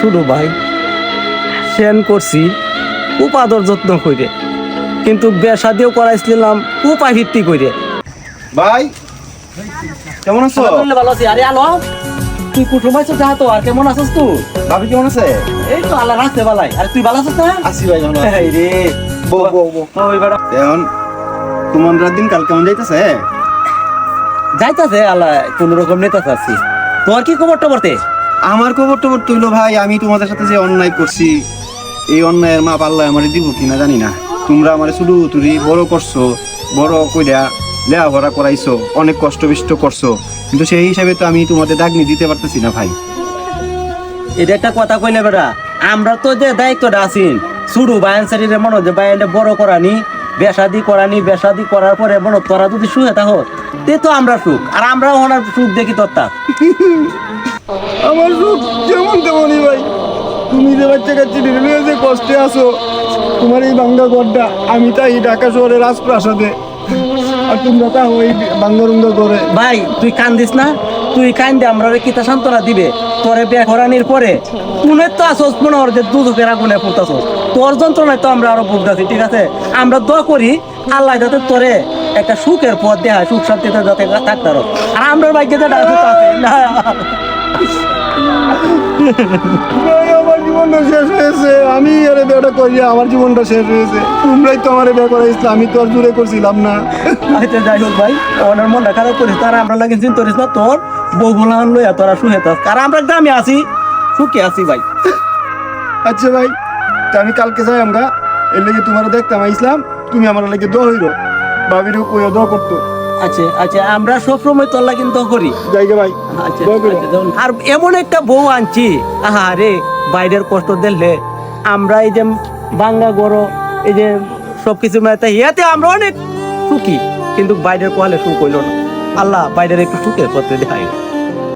ছোট ভাই সেন করছি আদর যত্ন করে কিন্তু বেসা দিয়েও করাইছিলাম উপায় ভিত্তি করে ভাই কেমন আছো? ভালো আছি। আরে আলো তুই কুটুম আছো যা তো আর কেমন আছিস তুই? ভাবি কেমন আছে? এই তো আল্লাহ রাখতে বালাই। আরে তুই ভালো আছিস না? আছি ভাই ভালো আছি। এই রে বউ বউ বউ। ওই বেটা। এখন তোমার দিন কাল কেমন যাইতেছে? যাইতাছে আল্লাহ কোন রকম নেতা আছি। তোর কি খবর টবরতে? আমার খবর টবর তুইল ভাই আমি তোমাদের সাথে যে অন্যায় করছি এই অন্যায়ের মা আল্লাহ আমার দিব কিনা জানি না। তোমরা আমার শুধু তুরি বড় করছ বড় কইরা লেখাপড়া করাইছো অনেক কষ্ট বিষ্ট করছ কিন্তু সেই হিসাবে তো আমি তোমাদের দাগনি দিতে পারতেছি না ভাই। এটা একটা কথা কইলে বেটা আমরা তো যে দায়িত্বটা আছি শুরু বায়ান শরীরে মনে যে বায়ানটা বড় করানি বেসাদি করানি বেসাদি করার পরে মনে তোরা যদি সুখে থাকো তে তো আমরা সুখ আর আমরা ওনার সুখ দেখি তোর যে বাচ্চা কাচ্চি নিয়ে যে কষ্টে আছো তোমার এই বাঙ্গা ঘরটা আমি তাই ঢাকা শহরের রাজপ্রাসাদে। আর তোমরা তা ওই বাঙ্গারুঙ্গা করে ভাই তুই কান্দিস না? তুই কান্দে আমরা কিতা সান্ত্বনা দিবে? তোরে বিয়া করানির পরে তুনে তো আসস মনে হর যে দুধকের আগুনে ফুটাছস। তোর যন্ত্রণায় তো আমরা আরও ভুগতাছি ঠিক আছে? আমরা দোয়া করি আল্লাহ যাতে তোরে একটা সুখের পথ দেয় সুখ শান্তিতে যাতে থাকতে আর আমরা ভাগ্যে যেটা আছে। না। আমি আরে বিয়েটা করিয়া আমার জীবনটা শেষ হয়েছে। তোমরাই তো আমার বিয়ে করাইছো আমি তো আর জুড়ে করছিলাম না। আচ্ছা যাই হোক ভাই ওনার মনটা খারাপ করিস তার আমরা লাগে চিন্তা করিস না তোর বউ গোলান লইয়া তোরা সুখে থাক। আর আমরা গ্রামে আছি সুখে আছি ভাই। আচ্ছা ভাই তা আমি কালকে যাই আমরা। এর লেগে তোমার দেখতাম ইসলাম তুমি আমার লেগে দোয়া হইল ভাবিরও কইয়া দোয়া করতো। আচ্ছা আচ্ছা আমরা সব সময় তোর লাগে দোয়া করি। জায়গা ভাই আচ্ছা, করো আচ্ছা, আর এমন একটা বউ আনছি আহা রে বাইরের কষ্ট দিলে আমরা এই যে বাংলা গরো, এই যে সব কিছু মেয়েতে ইয়াতে আমরা অনেক সুখী। কিন্তু বাইরের কোয়ালে সুখ হইল না। আল্লাহ বাইরের একটু সুখের পথে দেখাই